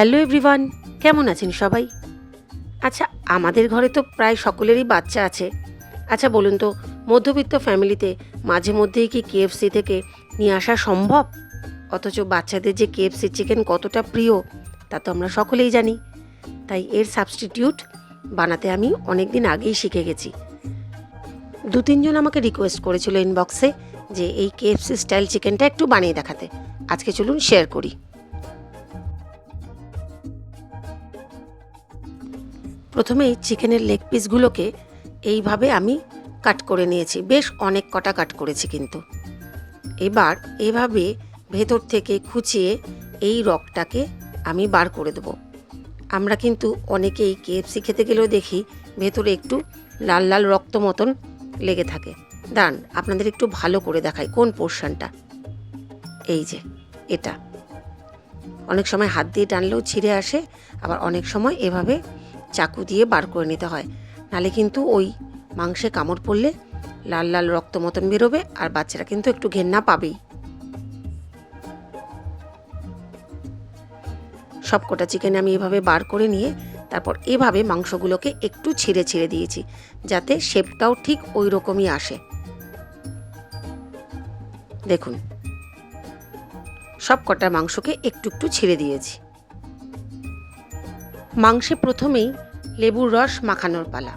Hello everyone, কেমন আছেন সবাই? আচ্ছা আমাদের ঘরে তো প্রায় সকলেরই বাচ্চা আছে। আচ্ছা বলুন তো, মধ্যবিত্ত ফ্যামিলিতে মাঝে মধ্যেই কি কেএফসি থেকে নিয়ে আসা সম্ভব? অথচ বাচ্চাদের যে কেএফসি চিকেন কতটা প্রিয়, তা তো আমরা সকলেই জানি। তাই এর সাবস্টিটিউট বানাতে আমি অনেক দিন আগেই শিখে গেছি। দু তিনজন আমাকে রিকোয়েস্ট করেছিল ইনবক্সে যে এই কেএফসি স্টাইল চিকেনটা একটু বানিয়ে দেখাতে। আজকে চলুন শেয়ার করি। প্রথমেই চিকেনের লেগ পিসগুলোকে এইভাবে আমি কাট করে নিয়েছি। বেশ অনেক কটা কাট করেছি কিন্তু। এবার এভাবে ভেতর থেকে খুঁচিয়ে এই রকটাকে আমি বার করে দেবো। আমরা কিন্তু অনেকেই কেএফসি খেতে গেলেও দেখি ভেতরে একটু লাল লাল রক্ত মতন লেগে থাকে। দাঁড়ান, আপনাদের একটু ভালো করে দেখাই কোন পোর্শনটা। এই যে, এটা। অনেক সময় হাত দিয়ে টানলেও ছিঁড়ে আসে, আবার অনেক সময় এভাবে চাকু দিয়ে বার করে নিতে হয়। নালে কিন্তু ওই মাংসে কামড় পড়লে লাল লাল রক্ত মতন বেরোবে আর বাচ্চারা কিন্তু একটু ঘেন্না পাবেই। সব কটা চিকেন আমি এভাবে বার করে নিয়ে তারপর এভাবে মাংসগুলোকে একটু ছিঁড়ে ছিঁড়ে দিয়েছি, যাতে শেপটাও ঠিক ওই রকমই আসে। দেখুন, সব কটা মাংসকে একটু একটু ছিঁড়ে দিয়েছি। মাংসে প্রথমেই লেবুর রস মাখানোর পালা।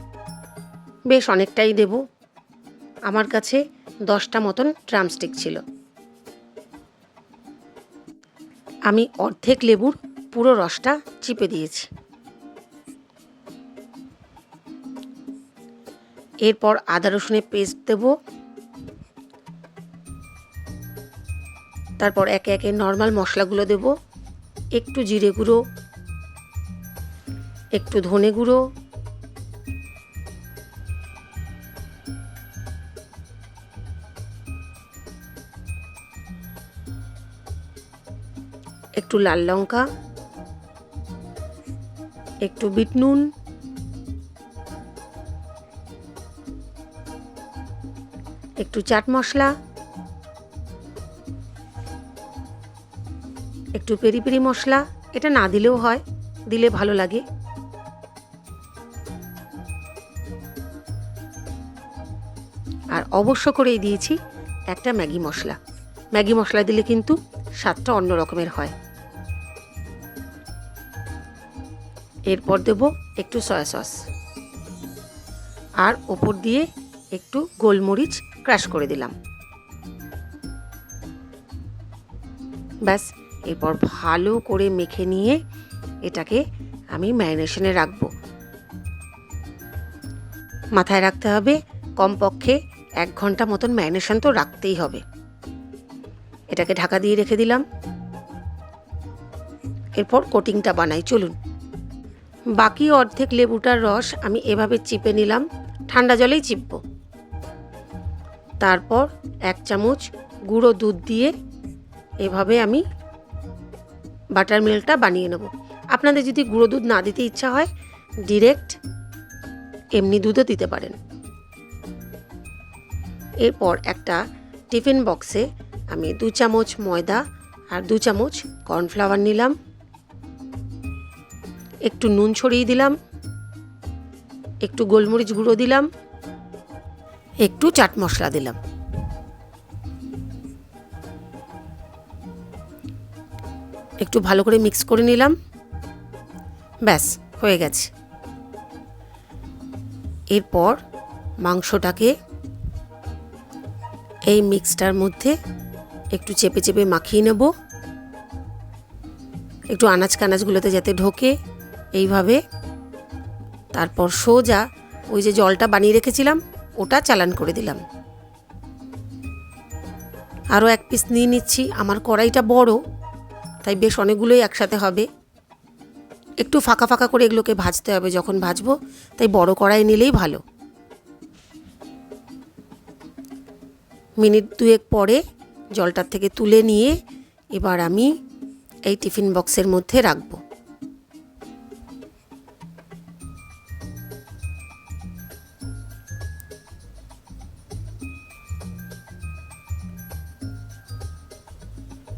বেশ অনেকটাই দেব। আমার কাছে দশটা মতন ড্রামস্টিক ছিল। আমি অর্ধেক লেবুর পুরো রসটা চিপে দিয়েছি। এরপর আদা রসুনের পেস্ট দেব। তারপর একে একে নর্মাল মশলাগুলো দেব। একটু জিরে গুঁড়ো একটু ধনে গুঁড়ো। একটু লাল লঙ্কা। একটু বিট নুন। একটু চাট মশলা। একটু পেরি পেরি মশলা। এটা না দিলেও হয়, দিলে ভালো লাগে। আর অবশ্য করেই দিয়েছি একটা ম্যাগি মশলা। ম্যাগি মশলা দিলে কিন্তু স্বাদটা অন্য রকমের হয়। এরপর দেব একটু সয়া সস। আর ওপর দিয়ে একটু গোলমরিচ ক্রাশ করে দিলাম। ব্যাস, এরপর ভালো করে মেখে নিয়ে এটাকে আমি ম্যারিনেশনে রাখব। মাথায় রাখতে হবে কমপক্ষে এক ঘণ্টা মতন ম্যারিনেশন তো রাখতেই হবে। এটাকে ঢাকা দিয়ে রেখে দিলাম। এরপর কোটিংটা বানাই, চলুন। বাকি অর্ধেক লেবুটার রস আমি এভাবে চিপে নিলাম, ঠান্ডা জলেই চিপব। তারপর এক চামচ গুঁড়ো দুধ দিয়ে এভাবে আমি বাটার মিল্কটা বানিয়ে নেব। আপনাদের যদি গুঁড়ো দুধ না দিতে ইচ্ছা হয়, ডিরেক্ট এমনি দুধও দিতে পারেন। এরপর একটা টিফিন বক্সে আমি দু চামচ ময়দা আর দু চামচ কর্নফ্লাওয়ার নিলাম। একটু নুন ছড়িয়ে দিলাম। একটু গোলমরিচ গুঁড়ো দিলাম। একটু চাট মশলা দিলাম। একটু ভালো করে মিক্স করে নিলাম। ব্যাস, হয়ে গেছে। এরপর মাংসটাকে এই মিক্সটার মধ্যে একটু চেপে চেপে মাখিয়ে নেব। একটু আনাজ কানাজগুলোতে যাতে ঢোকে এইভাবে। তারপর সোজা ওই যে জলটা বানিয়ে রেখেছিলাম, ওটা চালান করে দিলাম। আরও এক পিস নিয়ে নিচ্ছি, আমার কড়াইটা বড়, তাই বেশ অনেকগুলোই একসাথে হবে। একটু ফাঁকা ফাঁকা করে এগুলোকে ভাজতে হবে, যখন ভাজবো, তাই বড় কড়াই নিলেই ভালো। মিনিট দুয়েক পরে জলটার থেকে তুলে নিয়ে এবার আমি এই টিফিন বক্সের মধ্যে রাখব।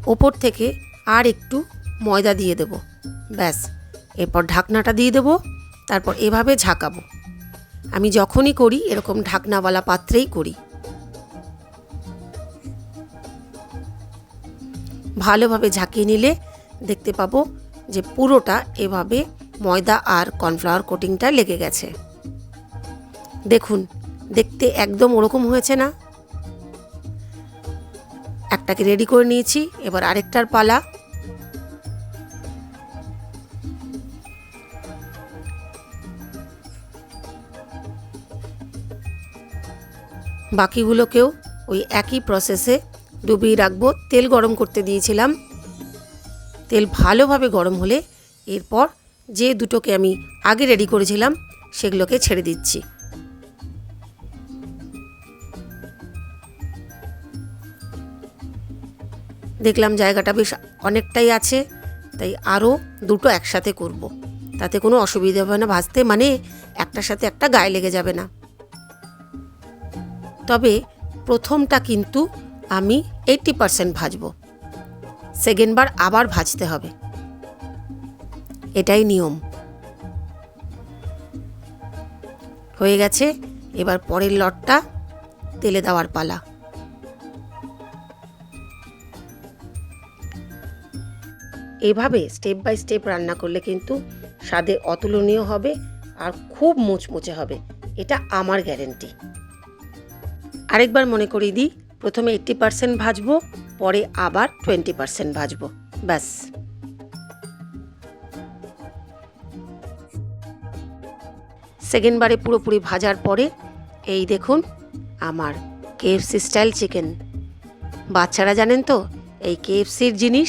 ওপর থেকে আর একটু ময়দা দিয়ে দেব। ব্যাস, এরপর ঢাকনাটা দিয়ে দেবো, তারপর এভাবে ঝাঁকাবো। আমি যখনই করি, এরকম ঢাকনাওয়ালা পাত্রেই করি। ভালোভাবে ঝাঁকিয়ে নিলে দেখতে পাবো যে পুরোটা এভাবে ময়দা আর কর্নফ্লাওয়ার কোটিংটা লেগে গেছে। দেখুন, দেখতে একদম ওরকম হয়েছে না? একটাকে রেডি করে নিয়েছি, এবার আরেকটার পালা। বাকিগুলোকেও ওই একই প্রসেসে ডুবিয়ে রাখব। তেল গরম করতে দিয়েছিলাম। তেল ভালোভাবে গরম হলে এরপর যে দুটোকে আমি আগে রেডি করেছিলাম, সেগুলোকে ছেড়ে দিচ্ছি। দেখলাম জায়গাটা বেশ অনেকটাই আছে, তাই আরও দুটো একসাথে করব। তাতে কোনো অসুবিধা হবে না। ভাজতে মানে একটার সাথে একটা গায়ে লেগে যাবে না। তবে প্রথমটা কিন্তু আমি এইটটি পারসেন্ট ভাজবো। সেকেন্ডবার আবার ভাজতে হবে। এটাই নিয়ম। হয়ে গেছে, এবার পরের লটটা তেলে দেওয়ার পালা। এভাবে স্টেপ বাই স্টেপ রান্না করলে কিন্তু স্বাদে অতুলনীয় হবে আর খুব মুচমুচে হবে। এটা আমার গ্যারেন্টি আরেকবার মনে করিয়ে দিই প্রথমে এইট্টি পার্সেন্ট ভাজবো, পরে আবার টোয়েন্টি পার্সেন্ট ভাজবো, ব্যাস। সেকেন্ডবারে পুরোপুরি ভাজার পরে, এই দেখুন, আমার কেএফসি স্টাইল চিকেন বাচ্চারা জানেন তো, এই কেএফসির জিনিস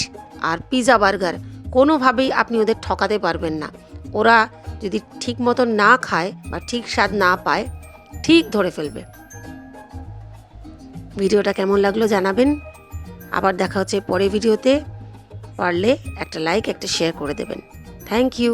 আর পিৎজা বার্গার কোনোভাবেই আপনি ওদের ঠকাতে পারবেন না। ওরা যদি ঠিক মতো না খায় বা ঠিক স্বাদ না পায়, ঠিক ধরে ফেলবে। ভিডিওটা কেমন লাগল জানাবেন। আবার দেখা হচ্ছে পরে ভিডিওতে। পারলে একটা লাইক একটা শেয়ার করে দেবেন। Thank you